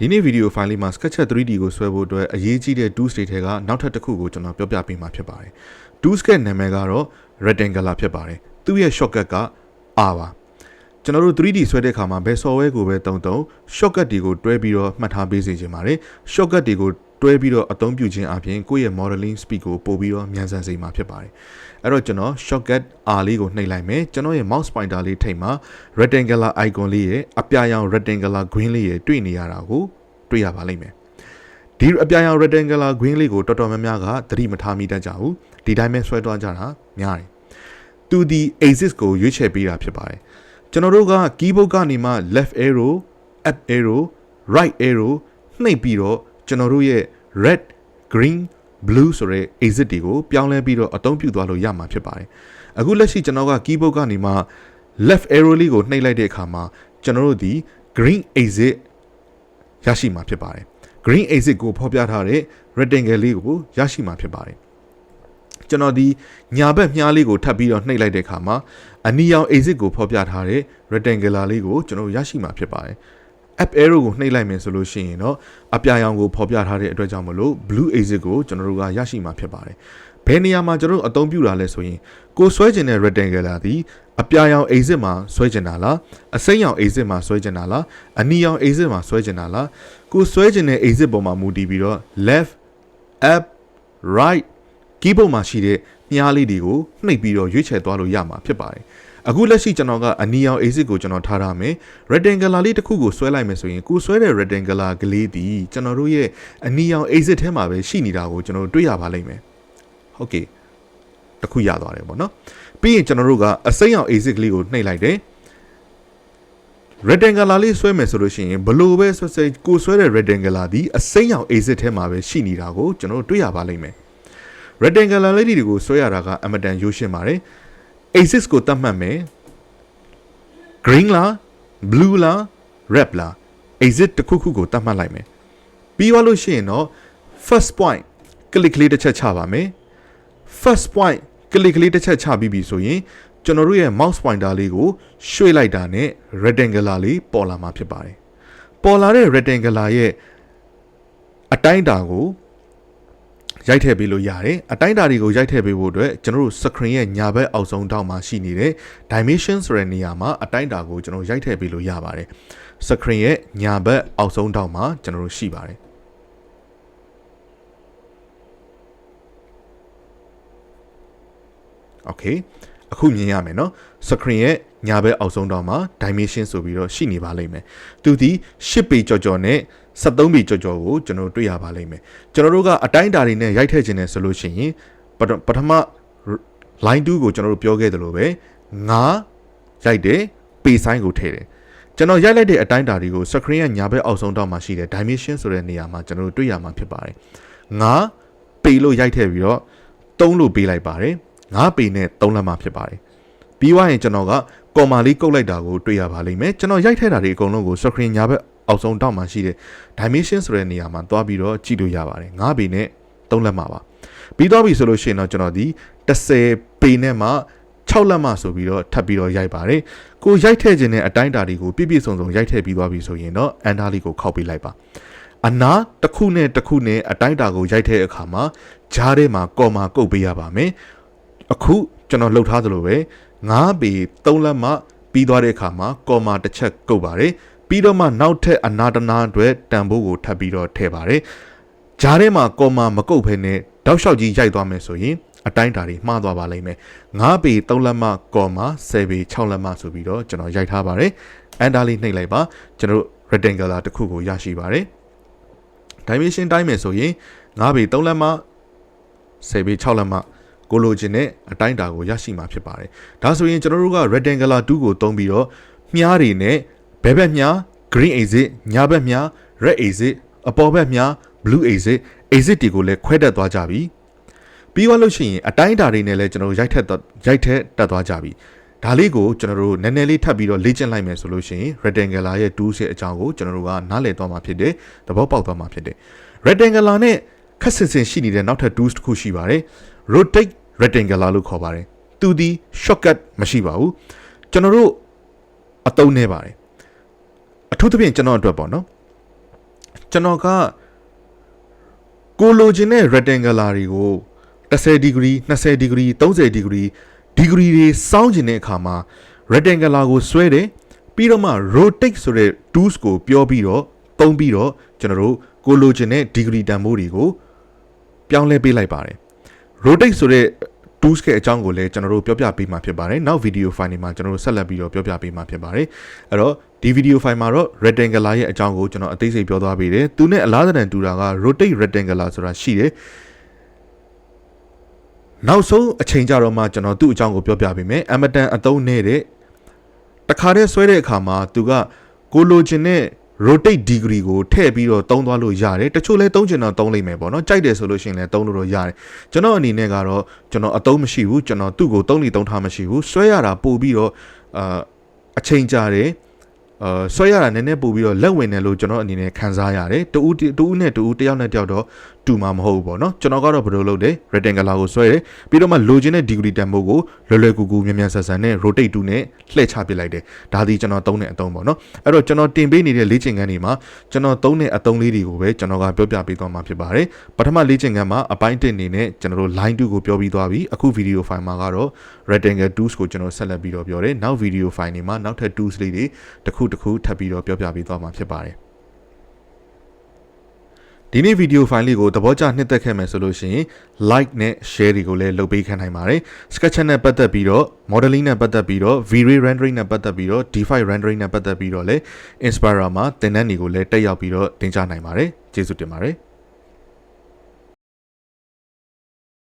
ဒီနေ့ဗီဒီယိုဖိုင်လေးမှာ Sketcher 3D ကိုဆွဲဖို့အတွက်အရေးကြီးတဲ့ tools တွေထဲကနောက်ထပ်တစ်ခုကိုကျွန်တော်ပြောပြပေးမှာဖြစ်ပါတယ် tools ရဲ့နာမည်ကတော့ rectangular ဖြစ်ပါတယ်သူ့ရဲ့ shortcut က R ပါကျွန်တော်တို့ 3D ဆွဲတဲ့အခါမှာဘယ် software ကိုပဲတုံးတုံး shortcut တွေကိုတွဲပြီးတော့မှတ်ထားပေးစေချင်ပါတယ် shortcut တွေကို တွဲပြီးတော့အသုံးပြုခြင်းအပြင်ကိုယ့်ရဲ့ modeling speed ကိုပို့ပြီးတော့မြန်ဆန်စေမှာဖြစ်ပါတယ်အဲ့တော့ကျွန်တော် shortcut R လေးကိုနှိပ်လိုက်မယ်ကျွန်တော်ရဲ့ mouse pointer လေးထိပ်မှာ rectangular icon လေးရဲ့အပြာရောင် rectangular green လေးရဲ့တွေ့နေရတာကိုတွေ့ရပါလိမ့်မယ်ဒီအပြာရောင် rectangular green လေးကိုတော်တော်များများကသတိမထားမိတတ်ကြဘူးဒီတိုင်းပဲဆွဲသွားကြတာများတယ်သူဒီ axis ကိုရွေးချယ်ပေးတာဖြစ်ပါတယ်ကျွန်တော်တို့က keyboard ကနေမှ left arrow up arrow right arrow နှိပ်ပြီးတော့ ကျွန်တော်တို့ရဲ့ red green blue ဆိုတဲ့ exit တွေကိုပြောင်းလဲပြီးတော့အသုံးပြုသွားလို့ရမှာဖြစ်ပါတယ်အခုလက်ရှိကျွန်တော်က keyboard ကနေမှ left arrow လေးကိုနှိပ်လိုက်တဲ့အခါမှာကျွန်တော်တို့ဒီ green exit ရရှိမှာဖြစ်ပါတယ် green exit ကိုဖော်ပြထားတဲ့ rectangle လေးကိုရရှိမှာဖြစ်ပါတယ်ကျွန်တော်ဒီညာဘက်မြားလေးကိုထပ်ပြီးတော့နှိပ်လိုက်တဲ့အခါမှာအနီရောင် exit ကိုဖော်ပြထားတဲ့ rectangular လေးကိုကျွန်တော်ရရှိမှာဖြစ်ပါတယ် app arrow ကိုနှိပ်လိုက်မယ်ဆိုလို့ရှိရင်တော့အပြာရောင်ကိုဖော်ပြထားတဲ့အတွက်ကြောင့်မလို့ blue exit ကိုကျွန်တော်တို့ကရရှိမှာဖြစ်ပါတယ်ဘယ်နေရာမှာကျွန်တော်တို့အသုံးပြုတာလဲဆိုရင်ကိုဆွဲကျင်တဲ့ rectangular ဒီအပြာရောင် exit မှာဆွဲကျင်တာလားအစိမ်းရောင် exit မှာဆွဲကျင်တာလားအနီရောင် exit မှာဆွဲကျင်တာလားကိုဆွဲကျင်တဲ့ exit ပေါ်မှာမူတည်ပြီးတော့ left up right keyboard မှာရှိတဲ့ မြားလေးတွေကိုနှိပ်ပြီးတော့ရွေးချယ်သွားလို့ရမှာဖြစ်ပါတယ်အခုလက်ရှိကျွန်တော်ကအနီရောင် exit ကိုကျွန်တော်ထားထားမယ် rectangular လေးတစ်ခုကိုဆွဲလိုက်မယ်ဆိုရင်ကိုဆွဲတဲ့ rectangular ကလေးဒီကျွန်တော်တို့ရဲ့အနီရောင် exit ထဲမှာပဲရှိနေတာကိုကျွန်တော်တို့တွေ့ရပါလိမ့်မယ်ဟုတ်ကဲ့တစ်ခုရသွားတယ်ပေါ့နော်ပြီးရင်ကျွန်တော်တို့ကအစိမ်းရောင် exit ကလေးကိုနှိပ်လိုက်တယ် rectangular လေးဆွဲမယ်ဆိုလို့ရှိရင်ဘလို့ပဲဆွဲဆွဲကိုဆွဲတဲ့ rectangular ဒီအစိမ်းရောင် exit ထဲမှာပဲရှိနေတာကိုကျွန်တော်တို့တွေ့ရပါလိမ့်မယ် rectangular လေးတွေကိုဆွဲရတာကအမတန်ရိုးရှင်းပါတယ် axis ကိုတတ်မှတ်မယ် green လား blue လား red လား exit တစ်ခုခုကိုတတ်မှတ်လိုက်မယ်ပြီးသွားလို့ရှိရင်တော့ first point click ကလေးတစ်ချက်ချပါမယ် first point click ကလေးတစ်ချက်ချပြီးပြီဆိုရင်ကျွန်တော်တို့ရဲ့ mouse pointer လေးကိုရွှေ့လိုက်တာနဲ့ rectangular လေးပေါ်လာမှာဖြစ်ပါတယ်ပေါ်လာတဲ့ rectangular ရဲ့အတိုင်းအတာကို ရိုက်ထည့်ပေးလို့ရတယ်အတိုင်းအတာတွေကိုရိုက်ထည့်ပေးဖို့အတွက်ကျွန်တော်တို့ screen ရဲ့ညာဘက်အောက်ဆုံးထောက်မှာရှိနေတဲ့ dimension ဆိုတဲ့နေရာမှာအတိုင်းအတာကိုကျွန်တော်ရိုက်ထည့်ပေးလို့ရပါတယ် screen ရဲ့ညာဘက်အောက်ဆုံးထောက်မှာကျွန်တော်တို့ရှိပါတယ် Okay အခုမြင်ရမယ်နော် screen ရဲ့ညာဘက်အောက်ဆုံးတောင်မှာ dimension ဆိုပြီးတော့ရှိနေပါလိမ့်မယ်သူဒီ10ပေကြော်ကြော်နဲ့ 73ပေကြော်ကြော်ကိုကျွန်တော်တွေ့ရပါလိမ့်မယ်ကျွန်တော်တို့ကအတိုင်းအတာတွေနဲ့ရိုက်ထည့်ခြင်းနဲ့ဆိုလို့ရှိရင်ပထပထမ line 2ကိုကျွန်တော်တို့ပြောခဲ့သလိုပဲ9ရိုက်တယ်ပေဆိုင်ကိုထည့်တယ်ကျွန်တော်ရိုက်လိုက်တဲ့အတိုင်းအတာတွေကို screen ရဲ့ညာဘက်အောက်ဆုံးတောင်မှာရှိတဲ့ dimension ဆိုတဲ့နေရာမှာကျွန်တော်တို့တွေ့ရမှာဖြစ်ပါတယ်9ပေလို့ရိုက်ထည့်ပြီးတော့3လို့ပေးလိုက်ပါတယ်9ပေနဲ့3လက်မှဖြစ်ပါတယ်ပြီးွားရင်ကျွန်တော်ကကော်မာလေးကုတ်လိုက်တာကိုတွေ့ရပါလိမ့်မယ်ကျွန်တော်ရိုက်ထည့်တာတွေအကုန်လုံးကို screen ညာဘက် အောက်ဆုံးတောက်မှာရှိတဲ့ dimension ဆိုတဲ့နေရာမှာသွားပြီးတော့ကြည့်လို့ရပါတယ်9ပေနဲ့3လက်မှပါပြီးတော့ပြီဆိုလို့ရှိရင်တော့ကျွန်တော်ဒီ10ပေနဲ့မှ6လက်မှဆိုပြီးတော့ထပ်ပြီးတော့ရိုက်ပါတယ်ကိုရိုက်ထည့်ခြင်းနဲ့အတိုင်းတာတွေကိုပြည့်ပြည့်စုံစုံရိုက်ထည့်ပြီးသွားပြီဆိုရင်တော့အန်ဒါလေးကိုခောက်ပေးလိုက်ပါအနာတစ်ခုနဲ့တစ်ခုနဲ့အတိုင်းတာကိုရိုက်တဲ့အခါမှာဂျားထဲမှာကော်မာကုတ်ပေးရပါမယ်အခုကျွန်တော်လှုပ်ထားသလိုပဲ9ပေ3လက်မှပြီးသွားတဲ့အခါမှာကော်မာတစ်ချက်ကုတ်ပါတယ် ပြီးတော့မှနောက်ထပ်အနာတနာအတွက်တန်ဖိုးကိုထပ်ပြီးတော့ထည့်ပါတယ်ဂျားထဲမှာကော်မာမကုတ်ဖဲနဲ့တောက်လျှောက်ကြီးရိုက်သွားမယ်ဆိုရင်အတိုင်းတာတွေမှားသွားပါလိမ့်မယ်9ပေ3လက်မှကော်မာ10ပေ6လက်မှဆိုပြီးတော့ကျွန်တော်ရိုက်ထားပါတယ်အန်ဒါလေးနှိပ်လိုက်ပါကျွန်တော်တို့ rectangular တစ်ခုကိုရရှိပါတယ် dimension တိုင်းမယ်ဆိုရင်9ပေ3လက်မှ10ပေ6လက်မှကိုလိုချင်တဲ့အတိုင်းအတာကိုရရှိမှာဖြစ်ပါတယ်။ဒါဆိုရင်ကျွန်တော်တို့က rectangular 2ကိုသုံးပြီးတော့မြားတွေနဲ့ ဘဲဘက်မြား green exit ညာဘက်မြား red exit အပေါ်ဘက်မြား blue exit exit တွေကိုလည်းခွဲတက်သွားကြပြီ။ပြီးသွားလို့ရှိရင်အတိုင်းအတာတွေနဲ့လည်းကျွန်တော်တို့ရိုက်ထက်ရိုက်ထက်တက်သွားကြပြီ။ဒါလေးကိုကျွန်တော်တို့နည်းနည်းလေးထပ်ပြီးတော့လေ့ကျင့်လိုက်မယ်ဆိုလို့ရှိရင် rectangular ရဲ့ tools ရဲ့အကြောင်းကိုကျွန်တော်တို့ကနားလည်သွားမှာဖြစ်တယ်။သဘောပေါက်သွားမှာဖြစ်တယ်။ rectangular နဲ့ခက်ဆင်ဆင်ရှိနေတဲ့နောက်ထပ် tools တစ်ခုရှိပါတယ်။ rotate rectangular လို့ခေါ်ပါတယ်သူဒီ shortcut မရှိပါဘူးကျွန်တော်တို့အသုံးနေပါတယ်အ ထူးသဖြင့်ကျွန်တော်အတွက်ပေါ့နော်ကျွန်တော်ကကိုလိုချင်တဲ့ rectangular တွေကို10 degree 20 degree 30 degree degree တွေစောင်းချင်တဲ့အခါမှာ rectangular ကိုဆွဲတယ်ပြီးတော့မှ rotate ဆိုတဲ့ tools ကိုပြောပြီးတော့သုံးပြီးတော့ကျွန်တော်တို့ကိုလိုချင်တဲ့ degree တန်ဖိုးတွေကိုပြောင်းလဲပေးလိုက်ပါတယ် rotate ဆိုတဲ့ tools ရဲ့အကြောင်းကိုလည်းကျွန်တော်တို့ပြောပြပေးမှာဖြစ်ပါတယ်နောက် video file တွေမှာကျွန်တော်တို့ဆက်လက်ပြီးတော့ပြောပြပေးမှာဖြစ်ပါတယ်အဲ့တော့ ဒီ video file မှာတော့ rectangular ရဲ့အကြောင်းကိုကျွန်တော်အသေးစိတ်ပြောသွားပေးတယ်သူနဲ့အလားတန်တူတာက rotate rectangular ဆိုတာရှိတယ်နောက်ဆုံးအချိန်ကြတော့မှကျွန်တော်သူ့အကြောင်းကိုပြောပြပေးမယ်အမတန်အသုံးနေတဲ့တခါတည်းဆွဲတဲ့အခါမှာသူကကိုလိုချင်တဲ့ rotate degree ကိုထည့်ပြီးတော့သုံးသွားလို့ရတယ်တချို့လဲသုံးချင်တော့သုံးလိုက်မယ်ပေါ့နော်ကြိုက်တယ်ဆိုလို့ရှိရင်လည်းသုံးလို့တော့ရတယ်ကျွန်တော်အနေနဲ့ကတော့ကျွန်တော်အသုံးမရှိဘူးကျွန်တော်သူ့ကိုသုံးလီသုံးထားမရှိဘူးဆွဲရတာပို့ပြီးတော့အာအချိန်ကြာတယ် အာဆွဲရတာနည်းနည်းပို့ပြီးတော့လက်ဝင်တယ်လို့ကျွန်တော်အနေနဲ့ခံစားရတယ်တူဦးတူဦးနဲ့တူဦးတယောက်နဲ့တယောက်တော့တူမှာမဟုတ်ဘူးပေါ့နော်ကျွန်တော်ကတော့ဘယ်လိုလုပ်လဲ rectangular ကိုဆွဲတယ်ပြီးတော့မှလိုချင်တဲ့ degree တန်ဖိုးကိုလွယ်လွယ်ကူကူမြန်မြန်ဆန်ဆန်နဲ့ rotate 2နဲ့လှည့်ချပစ်လိုက်တယ်ဒါဒီကျွန်တော်သုံးတဲ့အသုံးပေါ့နော်အဲ့တော့ကျွန်တော်တင်ပေးနေတဲ့လေ့ကျင့်ခန်းတွေမှာကျွန်တော်သုံးတဲ့အသုံးလေးတွေကိုပဲကျွန်တော်ကပြောပြပေးသွားမှာဖြစ်ပါတယ်ပထမလေ့ကျင့်ခန်းမှာအပိုင်း1အနေနဲ့ကျွန်တော်တို့ line 2ကိုပြောပြီးသွားပြီအခု video file မှာကတော့ rectangle tools ကိုကျွန်တော်ဆက်လက်ပြီးတော့ပြောတယ်နောက် video file တွေမှာနောက်ထပ် tools လေးတွေတစ်ခုတစ်ခုထပ်ပြီးတော့ပြောပြပေးသွားမှာဖြစ်ပါတယ်ဒီနေ့ဗီဒီယိုဖိုင်လေးကိုသဘောကျနှစ်သက်ခဲ့မယ်ဆိုလို့ရှိရင် like နဲ့ share တွေကိုလည်းလုပ်ပေးခံနိုင်ပါတယ် sketch နဲ့ပတ်သက်ပြီးတော့ modeling နဲ့ပတ်သက်ပြီးတော့ V-ray rendering နဲ့ပတ်သက်ပြီးတော့ DeFi rendering နဲ့ပတ်သက်ပြီးတော့လည်း Inspira မှာသင်တန်းတွေကိုလည်းတက်ရောက်ပြီးတော့သင်ကြားနိုင်ပါတယ်ကျေးဇူးတင်ပါတယ်